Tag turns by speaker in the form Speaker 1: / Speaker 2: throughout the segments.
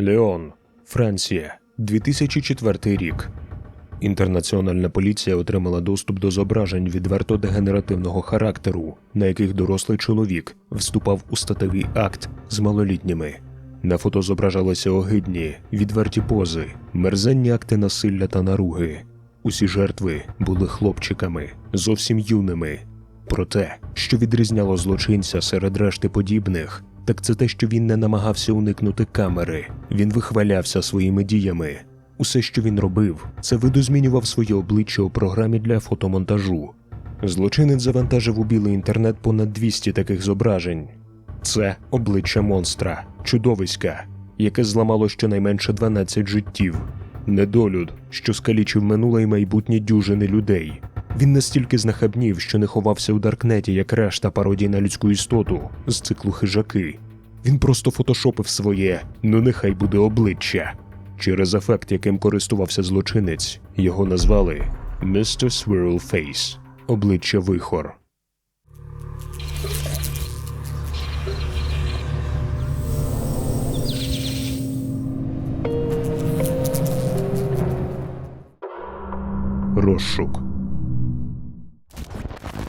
Speaker 1: Леон, Франція, 2004 рік. Інтернаціональна поліція отримала доступ до зображень відверто дегенеративного характеру, на яких дорослий чоловік вступав у статевий акт з малолітніми. На фото зображалися огидні, відверті пози, мерзенні акти насилля та наруги. Усі жертви були хлопчиками, зовсім юними. Проте, що відрізняло злочинця серед решти подібних, так це те, що він не намагався уникнути камери. Він вихвалявся своїми діями. Усе, що він робив, це видозмінював своє обличчя у програмі для фотомонтажу. Злочинець завантажив у білий інтернет понад 200 таких зображень. Це обличчя монстра, чудовиська, яке зламало щонайменше 12 життів, недолюд, що скалічив минуле й майбутнє дюжини людей. Він настільки знахабнів, що не ховався у Даркнеті, як решта пародій на людську істоту з циклу хижаки. Він просто фотошопив своє, ну нехай буде обличчя. Через ефект, яким користувався злочинець, його назвали Mr. Swirl Face – обличчя вихор. Розшук.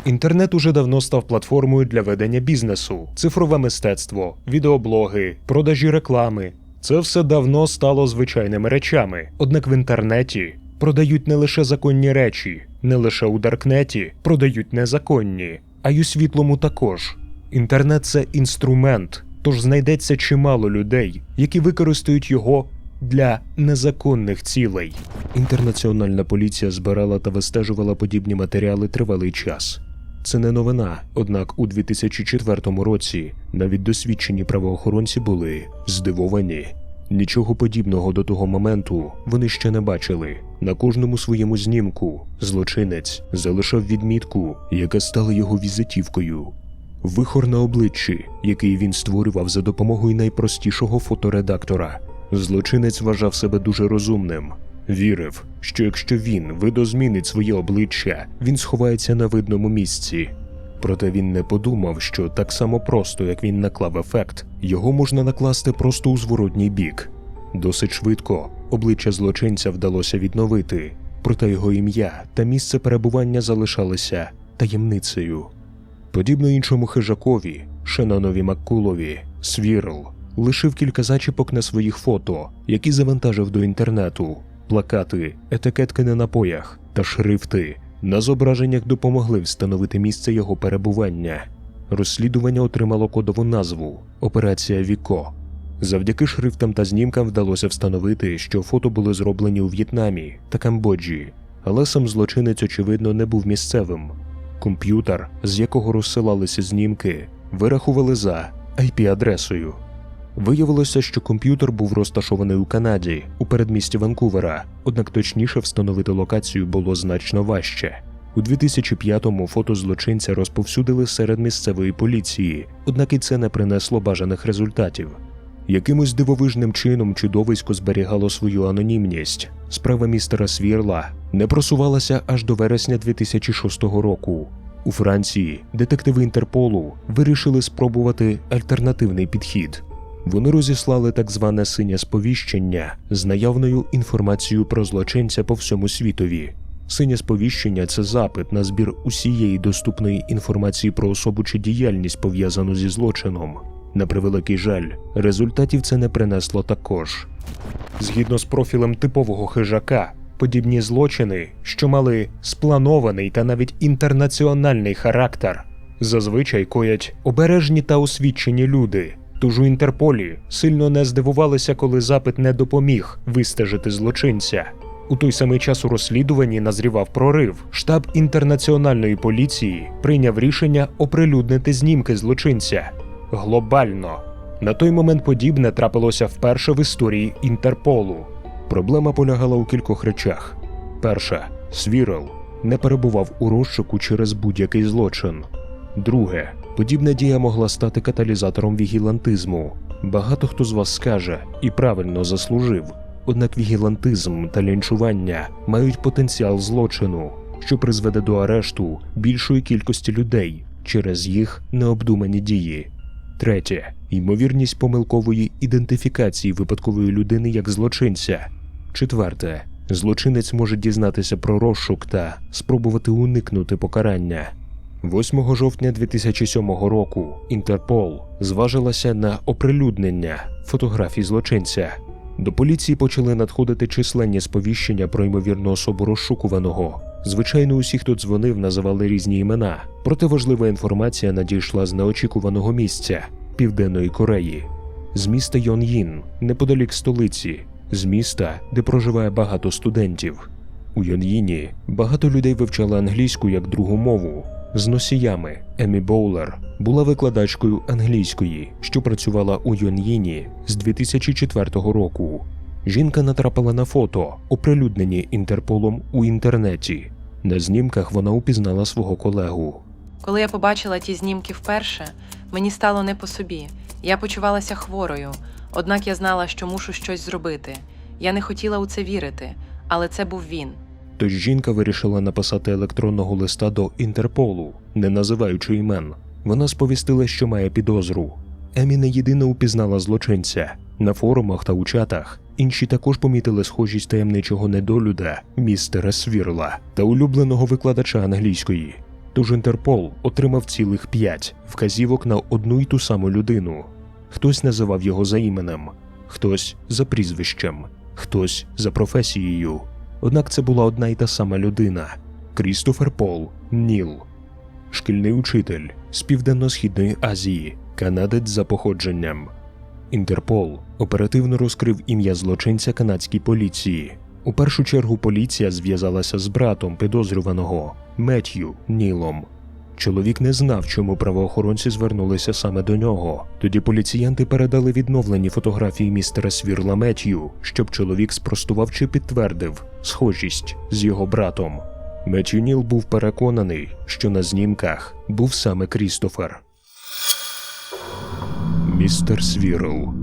Speaker 1: Інтернет уже давно став платформою для ведення бізнесу, цифрове мистецтво, відеоблоги, продажі реклами. Це все давно стало звичайними речами. Однак в інтернеті продають не лише законні речі, не лише у Даркнеті продають незаконні, а й у світлому також. Інтернет це інструмент, тож знайдеться чимало людей, які використають його для незаконних цілей. Інтернаціональна поліція збирала та вистежувала подібні матеріали тривалий час. Це не новина, однак у 2004 році навіть досвідчені правоохоронці були здивовані. Нічого подібного до того моменту вони ще не бачили. На кожному своєму знімку злочинець залишав відмітку, яка стала його візитівкою. Вихор на обличчі, який він створював за допомогою найпростішого фоторедактора. Злочинець вважав себе дуже розумним. Вірив, що якщо він видозмінить своє обличчя, він сховається на видному місці. Проте він не подумав, що так само просто, як він наклав ефект, його можна накласти просто у зворотній бік. Досить швидко обличчя злочинця вдалося відновити, проте його ім'я та місце перебування залишалися таємницею. Подібно іншому хижакові, Шенонові Маккулові, Свірл лишив кілька зачіпок на своїх фото, які завантажив до інтернету. Плакати, етикетки на напоях та шрифти на зображеннях допомогли встановити місце його перебування. Розслідування отримало кодову назву Операція Віко. Завдяки шрифтам та знімкам вдалося встановити, що фото були зроблені у В'єтнамі та Камбоджі, але сам злочинець, очевидно, не був місцевим. Комп'ютер, з якого розсилалися знімки, вирахували за IP-адресою. Виявилося, що комп'ютер був розташований у Канаді, у передмісті Ванкувера, однак точніше встановити локацію було значно важче. У 2005-му фото злочинця розповсюдили серед місцевої поліції, однак і це не принесло бажаних результатів. Якимось дивовижним чином чудовисько зберігало свою анонімність. Справа містера Свірла не просувалася аж до вересня 2006 року. У Франції детективи Інтерполу вирішили спробувати альтернативний підхід. Вони розіслали так зване синє сповіщення з наявною інформацією про злочинця по всьому світові. Синє сповіщення це запит на збір усієї доступної інформації про особу чи діяльність пов'язану зі злочином. На превеликий жаль, результатів це не принесло також. Згідно з профілем типового хижака, подібні злочини, що мали спланований та навіть інтернаціональний характер, зазвичай коять обережні та освічені люди. Тож у Інтерполі сильно не здивувалися, коли запит не допоміг вистежити злочинця. У той самий час у розслідуванні назрівав прорив. Штаб інтернаціональної поліції прийняв рішення оприлюднити знімки злочинця глобально. На той момент подібне трапилося вперше в історії Інтерполу. Проблема полягала у кількох речах. Перша, Свірел не перебував у розшуку через будь-який злочин. Друге, подібна дія могла стати каталізатором вігілантизму. Багато хто з вас скаже і правильно заслужив. Однак вігілантизм та лінчування мають потенціал злочину, що призведе до арешту більшої кількості людей через їх необдумані дії. Третє, ймовірність помилкової ідентифікації випадкової людини як злочинця. Четверте. Злочинець може дізнатися про розшук та спробувати уникнути покарання. 8 жовтня 2007 року Інтерпол зважилася на оприлюднення фотографій злочинця. До поліції почали надходити численні сповіщення про ймовірну особу розшукуваного. Звичайно, усі, хто дзвонив, називали різні імена. Проте важлива інформація надійшла з неочікуваного місця Південної Кореї, з міста Йон'їн, неподалік столиці, з міста, де проживає багато студентів. У Йон'їні багато людей вивчали англійську як другу мову. З носіями Емі Боулер була викладачкою англійської, що працювала у Йон'їні з 2004 року. Жінка натрапила на фото, оприлюднені Інтерполом у інтернеті. На знімках вона упізнала свого колегу.
Speaker 2: Коли я побачила ті знімки вперше, мені стало не по собі. Я почувалася хворою, однак я знала, що мушу щось зробити. Я не хотіла у це вірити, але це був він.
Speaker 1: Тож жінка вирішила написати електронного листа до Інтерполу, не називаючи імен. Вона сповістила, що має підозру. Емі не єдина упізнала злочинця. На форумах та у чатах інші також помітили схожість таємничого недолюда містера Свірла та улюбленого викладача англійської. Тож Інтерпол отримав цілих п'ять вказівок на одну й ту саму людину. Хтось називав його за іменем, хтось за прізвищем, хтось за професією. Однак це була одна й та сама людина Крістофер Пол Ніл, шкільний учитель з Південно-Східної Азії, канадець за походженням. Інтерпол оперативно розкрив ім'я злочинця канадській поліції. У першу чергу поліція зв'язалася з братом підозрюваного Меттью Нілом. Чоловік не знав, чому правоохоронці звернулися саме до нього. Тоді поліціянти передали відновлені фотографії містера Свірла Меттью, щоб чоловік спростував чи підтвердив схожість з його братом. Меттью Ніл був переконаний, що на знімках був саме Крістофер. Містер Свірл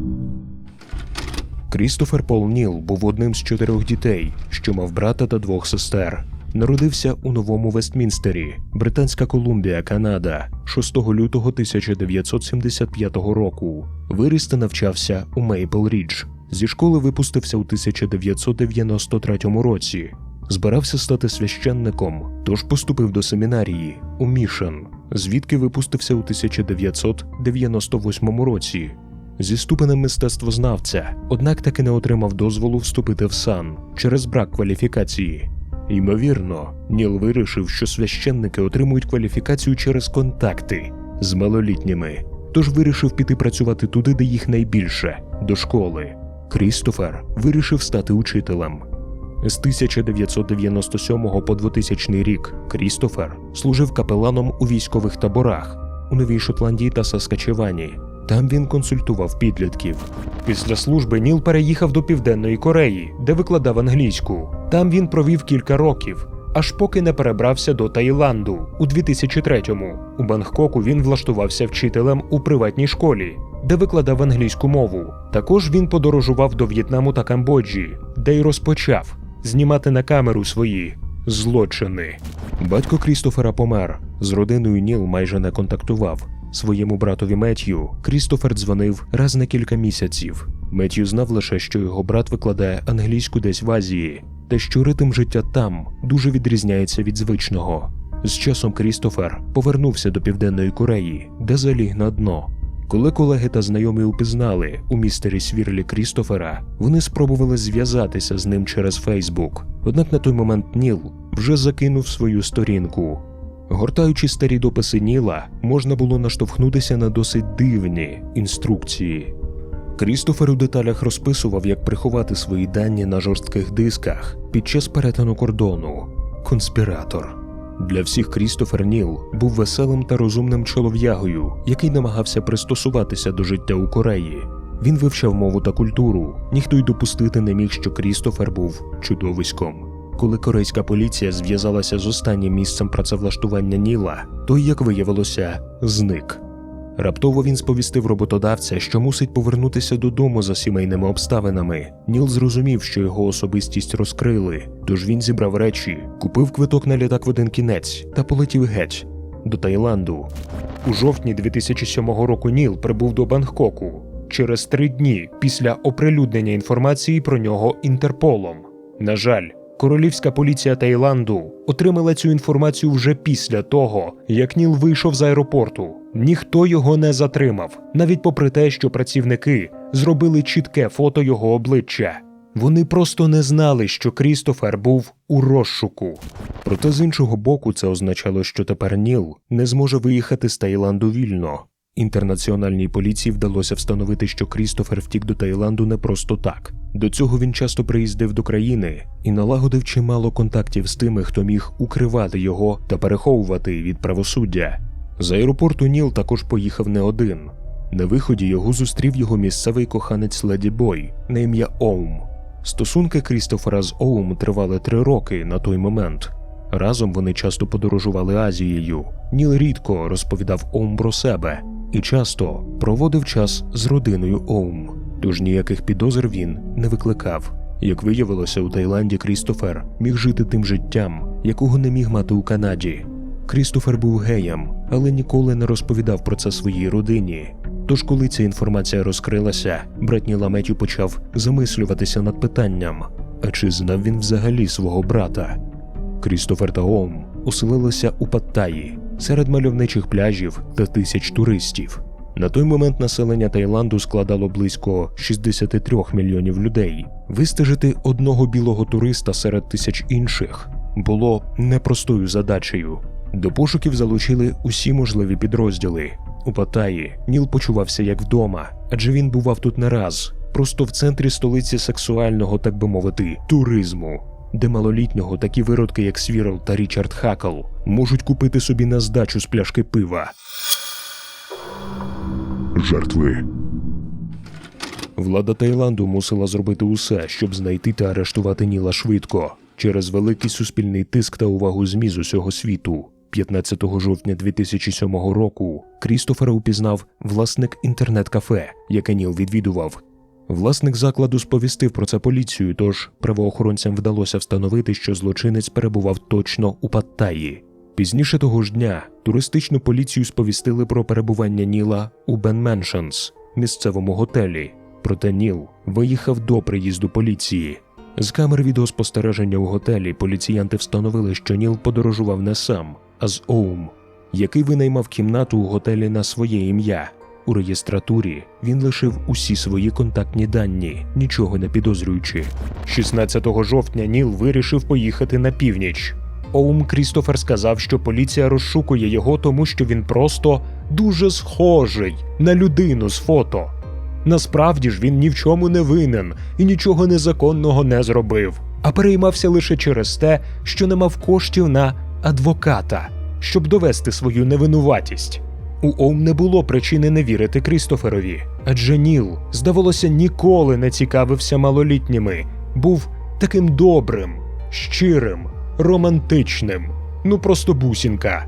Speaker 1: Крістофер Пол Ніл був одним з чотирьох дітей, що мав брата та двох сестер. Народився у новому Вестмінстері, Британська Колумбія, Канада, 6 лютого 1975 року. Виріс та навчався у Мейпл Рідж. Зі школи випустився у 1993 році. Збирався стати священником, тож поступив до семінарії у Мішен, звідки випустився у 1998 році зі ступенем мистецтвознавця, однак таки не отримав дозволу вступити в сан через брак кваліфікації. Ймовірно, Ніл вирішив, що священники отримують кваліфікацію через контакти з малолітніми, тож вирішив піти працювати туди, де їх найбільше до школи. Крістофер вирішив стати учителем. З 1997 по 2000 рік Крістофер служив капеланом у військових таборах у Новій Шотландії та Саскачевані. Там він консультував підлітків. Після служби Ніл переїхав до Південної Кореї, де викладав англійську. Там він провів кілька років, аж поки не перебрався до Таїланду у 2003-му. У Бангкоку він влаштувався вчителем у приватній школі, де викладав англійську мову. Також він подорожував до В'єтнаму та Камбоджі, де й розпочав знімати на камеру свої злочини. Батько Крістофера помер. З родиною Ніл майже не контактував. Своєму братові Меттью Крістофер дзвонив раз на кілька місяців. Меттью знав лише, що його брат викладає англійську десь в Азії, та що ритм життя там дуже відрізняється від звичного. З часом Крістофер повернувся до Південної Кореї, де заліг на дно. Коли колеги та знайомі упізнали у містері Свірлі Крістофера, вони спробували зв'язатися з ним через Фейсбук. Однак на той момент Ніл вже закинув свою сторінку. Гортаючи старі дописи Ніла, можна було наштовхнутися на досить дивні інструкції. Крістофер у деталях розписував, як приховати свої дані на жорстких дисках під час перетину кордону. Конспіратор. Для всіх Крістофер Ніл був веселим та розумним чолов'ягою, який намагався пристосуватися до життя у Кореї. Він вивчав мову та культуру. Ніхто й допустити не міг, що Крістофер був чудовиськом. Коли корейська поліція зв'язалася з останнім місцем працевлаштування Ніла, той, як виявилося, зник. Раптово він сповістив роботодавця, що мусить повернутися додому за сімейними обставинами. Ніл зрозумів, що його особистість розкрили, тож він зібрав речі, купив квиток на літак в один кінець та полетів геть. до Таїланду. У жовтні 2007 року Ніл прибув до Бангкоку через три дні після оприлюднення інформації про нього Інтерполом. На жаль, королівська поліція Таїланду отримала цю інформацію вже після того, як Ніл вийшов з аеропорту. Ніхто його не затримав, навіть попри те, що працівники зробили чітке фото його обличчя. Вони просто не знали, що Крістофер був у розшуку. Проте з іншого боку, це означало, що тепер Ніл не зможе виїхати з Таїланду вільно. Інтернаціональній поліції вдалося встановити, що Крістофер втік до Таїланду не просто так. До цього він часто приїздив до країни і налагодив чимало контактів з тими, хто міг укривати його та переховувати від правосуддя. З аеропорту Ніл також поїхав не один. На виході його зустрів його місцевий коханець Леді Бой на ім'я Оум. Стосунки Крістофера з Оум тривали три роки на той момент. Разом вони часто подорожували Азією. Ніл рідко розповідав Оум про себе і часто проводив час з родиною Оум. Тож ніяких підозр він не викликав. Як виявилося, у Таїланді Крістофер міг жити тим життям, якого не міг мати у Канаді. Крістофер був геєм, але ніколи не розповідав про це своїй родині. Тож, коли ця інформація розкрилася, брат Ніла почав замислюватися над питанням: а чи знав він взагалі свого брата? Крістофер та Оум оселилися у Паттаї серед мальовничих пляжів та тисяч туристів. На той момент населення Таїланду складало близько 63 мільйонів людей. Вистежити одного білого туриста серед тисяч інших було непростою задачею. До пошуків залучили усі можливі підрозділи. У Паттаї Ніл почувався як вдома, адже він бував тут не раз, просто в центрі столиці сексуального, так би мовити, туризму, де малолітнього такі виродки, як Свірл та Річард Хакл, можуть купити собі на здачу з пляшки пива.
Speaker 3: жертви,
Speaker 1: Влада Таїланду мусила зробити усе, щоб знайти та арештувати Ніла швидко через великий суспільний тиск та увагу ЗМІ з усього світу. 15 жовтня 2007 року Крістофера упізнав власник інтернет-кафе, яке Ніл відвідував. Власник закладу сповістив про це поліцію, тож правоохоронцям вдалося встановити, що злочинець перебував точно у Паттаї. Пізніше того ж дня туристичну поліцію сповістили про перебування Ніла у Бен Меншенс, місцевому готелі. Проте Ніл виїхав до приїзду поліції. З камер відеоспостереження у готелі поліціянти встановили, що Ніл подорожував не сам, а з Оум, який винаймав кімнату у готелі на своє ім'я. У реєстратурі він лишив усі свої контактні дані, нічого не підозрюючи. 16 жовтня Ніл вирішив поїхати на північ. Оум Крістофер сказав, що поліція розшукує його, тому що він просто дуже схожий на людину з фото. Насправді ж він ні в чому не винен і нічого незаконного не зробив, а переймався лише через те, що не мав коштів на адвоката, щоб довести свою невинуватість. У Оум не було причини не вірити Крістоферові, адже Ніл, здавалося, ніколи не цікавився малолітніми, був таким добрим, щирим, романтичним, ну просто бусінка.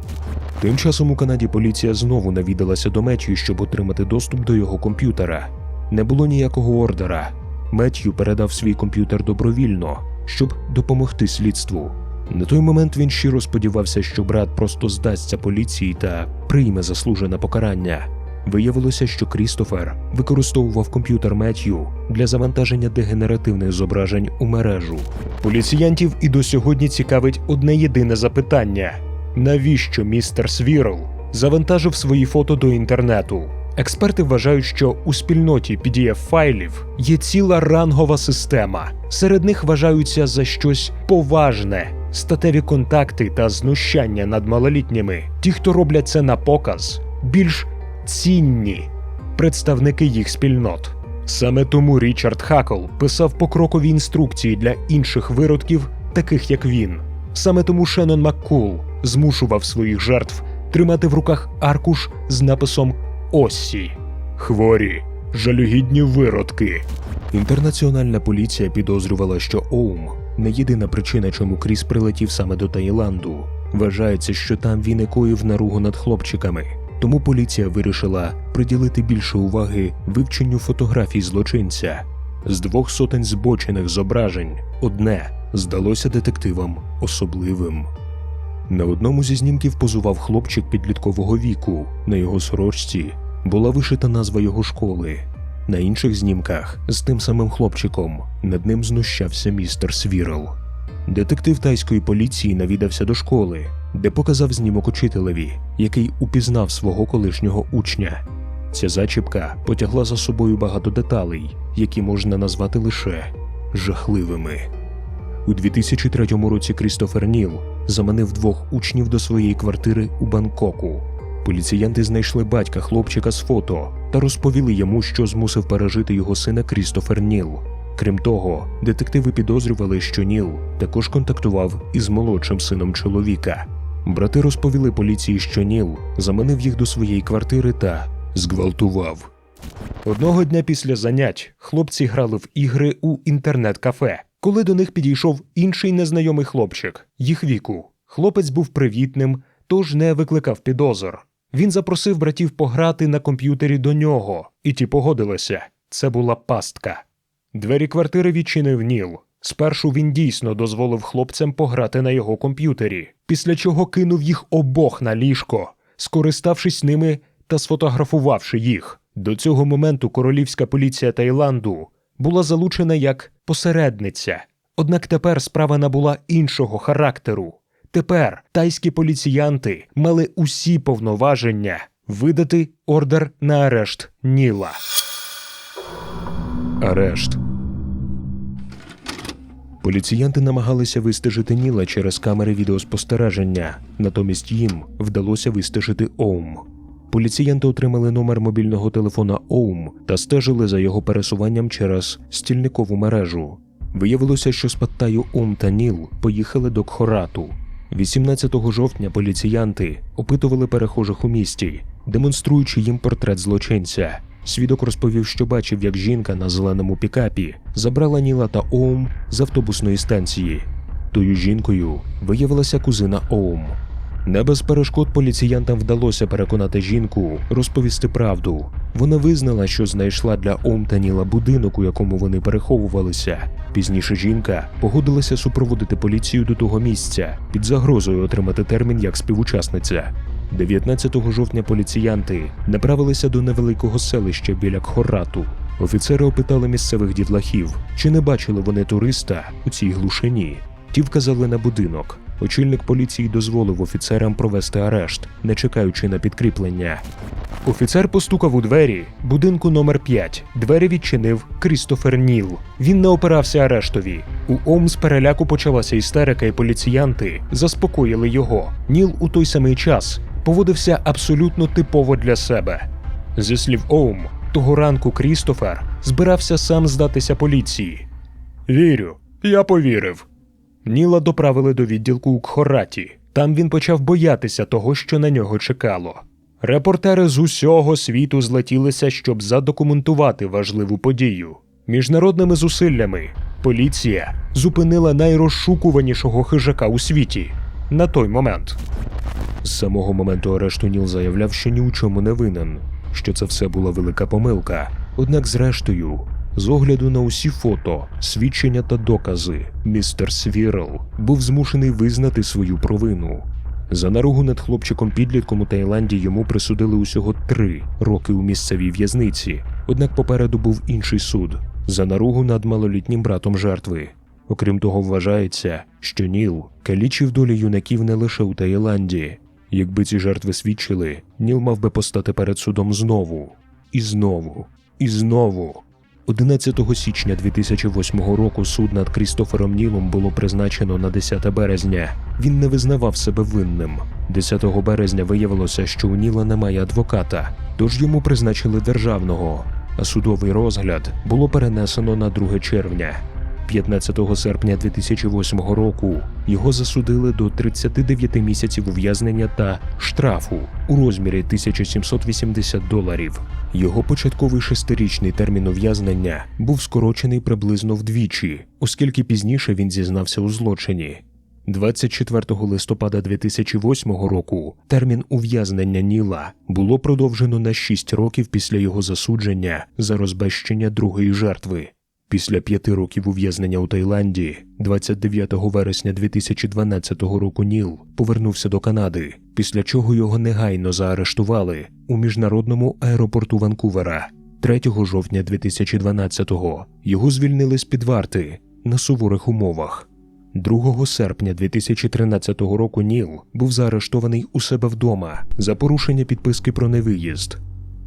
Speaker 1: Тим часом у Канаді поліція знову навідалася до Меттью, щоб отримати доступ до його комп'ютера. Не було ніякого ордера. Меттью передав свій комп'ютер добровільно, щоб допомогти слідству. На той момент він щиро сподівався, що брат просто здасться поліції та прийме заслужене покарання. Виявилося, що Крістофер використовував комп'ютер Меттью для завантаження дегенеративних зображень у мережу. Поліціянтів і до сьогодні цікавить одне єдине запитання: навіщо містер Свірл завантажив свої фото до інтернету? Експерти вважають, що у спільноті PDF-файлів є ціла рангова система. Серед них вважаються за щось поважне, статеві контакти та знущання над малолітніми. Ті, хто роблять це на показ, більш цінні представники їх спільнот. Саме тому Річард Хакл писав покрокові інструкції для інших виродків, таких як він. Саме тому Шеннон Маккул змушував своїх жертв тримати в руках аркуш з написом Оссі. Хворі, жалюгідні виродки. Інтернаціональна поліція підозрювала, що Оум не єдина причина, чому Кріс прилетів саме до Таїланду. Вважається, що там він і коїв наругу над хлопчиками. Тому поліція вирішила приділити більше уваги вивченню фотографій злочинця. З двох сотень збочених зображень одне здалося детективам особливим. На одному зі знімків позував хлопчик підліткового віку. На його сорочці була вишита назва його школи. На інших знімках з тим самим хлопчиком над ним знущався містер Свірл. Детектив тайської поліції навідався до школи, де показав знімок учителеві, який упізнав свого колишнього учня. Ця зачіпка потягла за собою багато деталей, які можна назвати лише жахливими. У 2003 році Крістофер Ніл заманив двох учнів до своєї квартири у Бангкоку. Поліціянти знайшли батька хлопчика з фото та розповіли йому, що змусив пережити його сина Крістофер Ніл. Крім того, детективи підозрювали, що Ніл також контактував із молодшим сином чоловіка. Брати розповіли поліції, що Ніл заманив їх до своєї квартири та зґвалтував. Одного дня після занять хлопці грали в ігри у інтернет-кафе, коли до них підійшов інший незнайомий хлопчик, їх віку. Хлопець був привітним, тож не викликав підозр. Він запросив братів пограти на комп'ютері до нього, і ті погодилися. Це була пастка. Двері квартири відчинив Ніл. Спершу він дійсно дозволив хлопцям пограти на його комп'ютері, після чого кинув їх обох на ліжко, скориставшись ними та сфотографувавши їх. До цього моменту королівська поліція Таїланду була залучена як посередниця. Однак тепер справа набула іншого характеру. Тепер тайські поліціянти мали усі повноваження видати ордер на арешт Ніла. Арешт. Поліціянти намагалися вистежити Ніла через камери відеоспостереження, натомість їм вдалося вистежити Оум. Поліціянти отримали номер мобільного телефона Оум та стежили за його пересуванням через стільникову мережу. Виявилося, що з Паттаю Оум та Ніл поїхали до Кхорату. 18 жовтня поліціянти опитували перехожих у місті, демонструючи їм портрет злочинця. Свідок розповів, що бачив, як жінка на зеленому пікапі забрала Ніла та Оум з автобусної станції. Тою жінкою виявилася кузина Оум. Не без перешкод поліціянтам вдалося переконати жінку розповісти правду. Вона визнала, що знайшла для Ом та Ніла будинок, у якому вони переховувалися. Пізніше жінка погодилася супроводити поліцію до того місця під загрозою отримати термін як співучасниця. 19 жовтня поліціянти направилися до невеликого селища біля Кхорату. Офіцери опитали місцевих дітлахів, чи не бачили вони туриста у цій глушині. Ті вказали на будинок. Очільник поліції дозволив офіцерам провести арешт, не чекаючи на підкріплення. Офіцер постукав у двері будинку номер 5 Двері відчинив Крістофер Ніл. Він не опирався арештові. У Ом з переляку почалася істерика, і поліціянти заспокоїли його. Ніл у той самий час поводився абсолютно типово для себе. Зі слів Оум, того ранку Крістофер збирався сам здатися поліції. Вірю, я повірив. Ніла доправили до відділку у Кхораті. Там він почав боятися того, що на нього чекало. Репортери з усього світу злетілися, щоб задокументувати важливу подію. Міжнародними зусиллями поліція зупинила найрозшукуванішого хижака у світі на той момент. З самого моменту арешту Ніл заявляв, що ні у чому не винен, що це все була велика помилка. Однак, зрештою, з огляду на усі фото, свідчення та докази, містер Свірл був змушений визнати свою провину. За наругу над хлопчиком підлітком у Таїланді йому присудили усього три роки у місцевій в'язниці. Однак попереду був інший суд за наругу над малолітнім братом жертви. Окрім того, вважається, що Ніл калічив долі юнаків не лише у Таїланді. Якби ці жертви свідчили, Ніл мав би постати перед судом знову, і знову, і знову. 11 січня 2008 року суд над Крістофером Нілом було призначено на 10 березня. Він не визнавав себе винним. 10 березня виявилося, що у Ніла немає адвоката, тож йому призначили державного, а судовий розгляд було перенесено на 2 червня. 15 серпня 2008 року його засудили до 39 місяців ув'язнення та штрафу у розмірі 1780 доларів. Його початковий шестирічний термін ув'язнення був скорочений приблизно вдвічі, оскільки пізніше він зізнався у злочині. 24 листопада 2008 року термін ув'язнення Ніла було продовжено на 6 років після його засудження за розбещення другої жертви. Після п'яти років ув'язнення у Таїланді, 29 вересня 2012 року Ніл повернувся до Канади, після чого його негайно заарештували у міжнародному аеропорту Ванкувера. 3 жовтня 2012-го його звільнили з під варти на суворих умовах. 2 серпня 2013 року Ніл був заарештований у себе вдома за порушення підписки про невиїзд.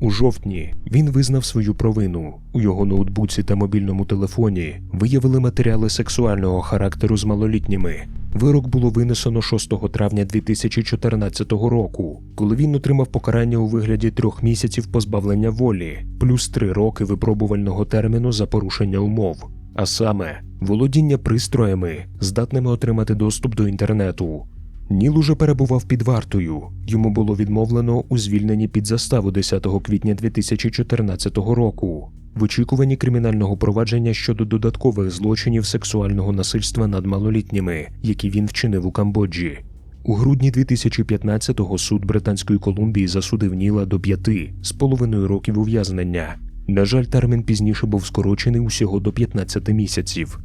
Speaker 1: У жовтні він визнав свою провину. У його ноутбуці та мобільному телефоні виявили матеріали сексуального характеру з малолітніми. Вирок було винесено 6 травня 2014 року, коли він отримав покарання у вигляді трьох місяців позбавлення волі, плюс три роки випробувального терміну за порушення умов, а саме володіння пристроями, здатними отримати доступ до інтернету. Ніл уже перебував під вартою. Йому було відмовлено у звільненні під заставу 10 квітня 2014 року в очікуванні кримінального провадження щодо додаткових злочинів сексуального насильства над малолітніми, які він вчинив у Камбоджі. У грудні 2015-го суд Британської Колумбії засудив Ніла до п'яти з половиною років ув'язнення. На жаль, термін пізніше був скорочений усього до 15 місяців.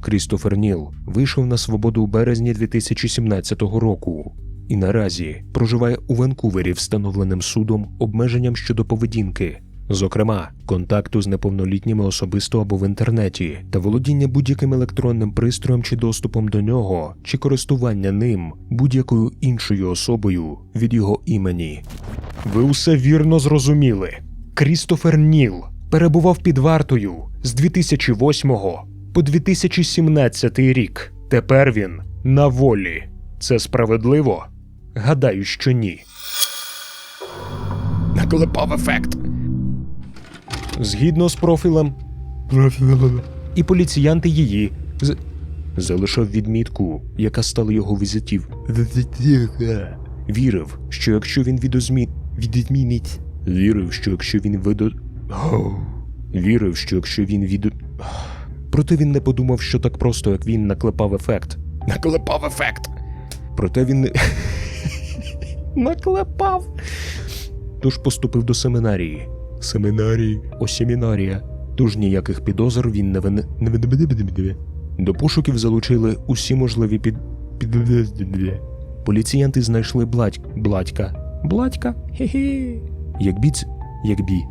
Speaker 1: Крістофер Ніл вийшов на свободу у березні 2017 року і наразі проживає у Ванкувері встановленим судом обмеженням щодо поведінки, зокрема контакту з неповнолітніми особисто або в інтернеті та володіння будь-яким електронним пристроєм чи доступом до нього, чи користування ним будь-якою іншою особою від його імені. Ви усе вірно зрозуміли. Крістофер Ніл перебував під вартою з 2008 по 2017 рік. Тепер він на волі. Це справедливо? Гадаю, що ні. Наклепав ефект. Згідно з профілем. І поліціянти її з... залишав відмітку, яка стала його візитів. Вірив, що якщо він відозмі... відмінить. Вірив, що якщо він видо. Вірив, що якщо він від. Проте він не подумав, що так просто, як він наклепав ефект. Наклепав ефект. Проте він не. наклепав. Тож поступив до семінарії. Семінарії. О, семінарія. Тож ніяких підозр він не вин... До пошуків залучили усі можливі під. під... Поліціянти знайшли бладь... бладька. Бладька? Хі-хі. Як біц... як бі.